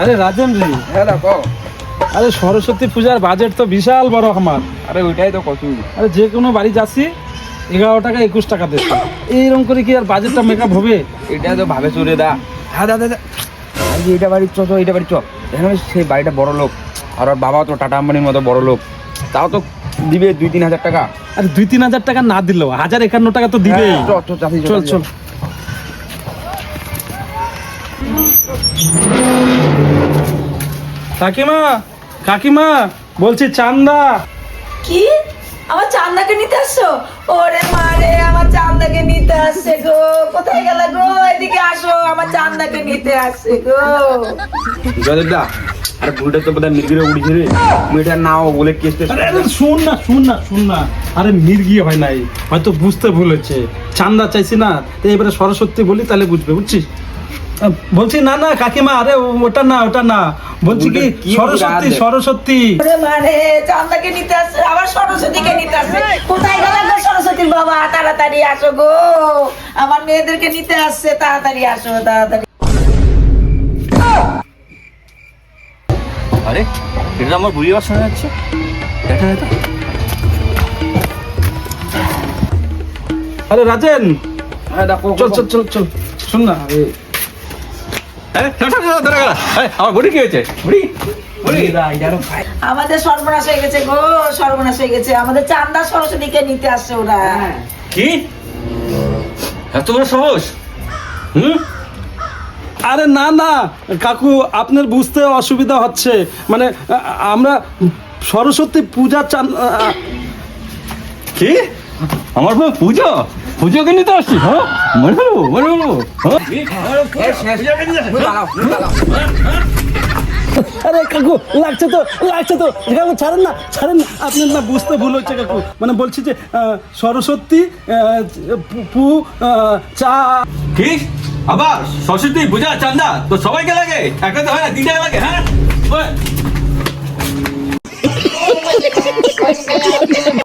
আরে রাজেন রে হ্যাঁ দেখো আরে সরস্বতী পূজার বাজেট তো বিশাল বড় আমার। আরে ওইটাই তো কত আরে যে কোনো বাড়ি যাচ্ছি এগারো টাকা একুশ টাকা দিচ্ছে। এইরকম করে কি আর বাজেটটা মেকআপ হবে? এটা তো ভাবে চলে দা। হ্যাঁ দাদা দাদা আজকে এটা বাড়ি চ চ এটা বাড়ি চ। এখানে সেই বাড়িটা বড় লোক। আর ওর বাবা তো টাটা আম্বানির মতো বড় লোক। তাও তো দিবে দুই তিন হাজার টাকা। আরে দুই তিন হাজার টাকা না দিলেও হাজার একান্ন টাকা তো দিবেই। হ্যাঁ, চ, চল চল। কাকিমা কাকিমা বলছি চান্দা। কি? আমার চান্দাকে নিতে আসছো? ওরে মারে আমার চান্দাকে নিতে আসছে গো। কোথায় গেল গো? এদিকে আসো আমার চান্দাকে নিতে আসছে গো। জয়দেব দা আরে ভুলটা তো বোধহয় মিরগিরে উড়িছে রে। মেয়েটা নাও বলে কেস টেস আরে আরে শুন না শুন না শুন না। আরে মির্গি হয় নাই হয়তো বুঝতে ভুল হচ্ছে চান্দা চাইছি না তো এবারে সরস্বতী বলি তাহলে বুঝবে বুঝছিস? বলছি না না কাকিমা আরে ওটা না ওটা না। বলছি কি সরস্বতী সরস্বতী। ওরে চান্দাকে নিতে আসছে আবার সরস্বতীকে নিতে আসছে। কোথায় গেল গো সরস্বতীর বাবা? তাড়াতাড়ি আসো গো। আমার মেয়েদেরকে নিতে আসছে তাড়াতাড়ি আসো তাড়াতাড়ি। আরে এটা আমার বুড়ি আওয়াজ শোনা যাচ্ছে দেখা দেখা আরে রাজেন। হ্যাঁ চল চল চল চল। শুন না আমার বুড়ি কি হয়েছে? বুড়ি? আমাদের সর্বনাশ হয়ে গেছে গো সর্বনাশ হয়ে গেছে। আমাদের চান্দা সরস্বতীকে নিতে আসছে ওরা। কি? এত বড় সাহস? হুম? আরে না না কাকু আপনার বুঝতে অসুবিধা হচ্ছে। মানে আমরা সরস্বতী পূজা চান কি? আমার বউ পুজো? পুজোকে নিতে আসছিস হ্যাঁ? মনে হলো মনে হলো আরে কাকু লাগছে তো লাগছে তো। কাকু ছাড়েন না ছাড়েন না। আপনার না বুঝতে ভুল হচ্ছে কাকু। মানে বলছি যে সরস্বতী পু- পু চা। কি? আবার সরস্বতী পূজা চান্দা? তো সবাইকে লাগে? একটা তো হয় না তিনটা লাগে হ্যাঁ?